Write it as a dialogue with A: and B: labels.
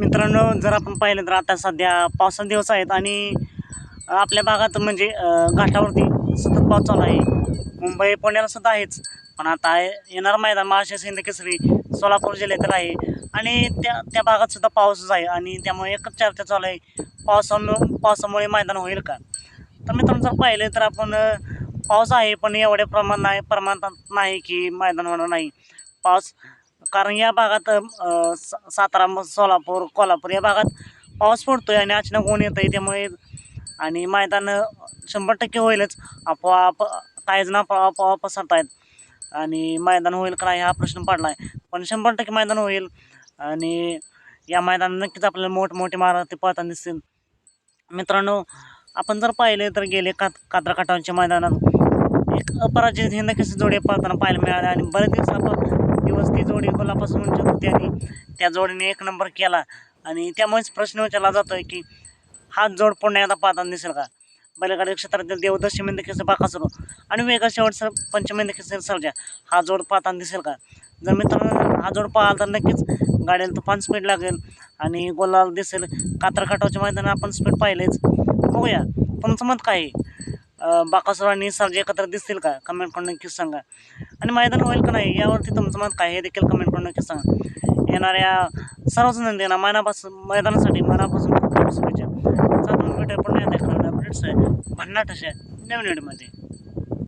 A: मित्रांनो जर आपण पाहिलं तर आता सध्या पावसाचे दिवस आहेत आणि आपल्या भागात म्हणजे घाटावरती सतत पाऊस चालू आहे. मुंबई पुण्याला सुद्धा आहेच. पण आता येणार मैदान महाराष्ट्र सिंध केसरी सोलापूर जिल्ह्यातील आहे. आणि त्या त्या भागात सुद्धा पाऊसच आहे आणि त्यामुळे एकच चर्चा चालू आहे पावसामुळे पावसामुळे मैदान होईल का? तर मित्रांनो जर पाहिलं तर आपण पाऊस आहे पण एवढ्या प्रमाण नाही प्रमाणात नाही की मैदान होणार नाही. पाऊस कारण या भागात सा- सातारा सोलापूर कोल्हापूर या भागात पाऊस पडतोय आणि अचानक ऊन येतं आहे त्यामुळे आणि मैदान शंभर टक्के होईलच. आपोआप काही जण आपोआप आपोआप पसरत आहेत आणि मैदान होईल का नाही हा प्रश्न पडला आहे पण शंभर टक्के मैदान होईल. आणि या मैदानात नक्कीच आपल्याला मोठमोठे मारती पळताना दिसतील मित्रांनो आपण जर पाहिले तर गेले कात कात्रा काटांच्या मैदानात एक अपराजित हिंद नक्कीच जोडी पळताना पाहायला मिळाले आणि बरेच दिवस आपण दिवस ती जोडी गुलापासून उंचत होती आणि त्या जोडीने एक नंबर केला. आणि त्यामुळेच प्रश्न विचारला जातो आहे की हा जोड पुन्हा एकदा पाहताना दिसेल का? बैलगाडी क्षेत्रातील देवदशी मेंद केसरी बाकासुरू आणि वेगळा शेवट सर पंचमेंद सर्जा. हा जोड पाहताना दिसेल का? जर मित्रांनो हा जोड पाहाल तर नक्कीच गाड्याला तुफान स्पीड लागेल. आणि गोलाला दिसेल. कात्र मैदानात आपण स्पीड पाहिलेच. बघूया. तुमचं मत काय आहे? बाकासुर आणि एकत्र दिसतील का? कमेंट करून नक्कीच सांगा. आणि मैदान होईल का नाही यावरती तुमचं मत काय हे देखील कमेंट करून नक्कीच सांगा. येणाऱ्या सर्वच नंदींना मैनापासून मैदानासाठी मनापासून खूप खूप शुभेच्छा. चला भेटूया पुन्हा अपडेट्स आहे. भन्नाट अशा नवीन व्हिडिओमध्ये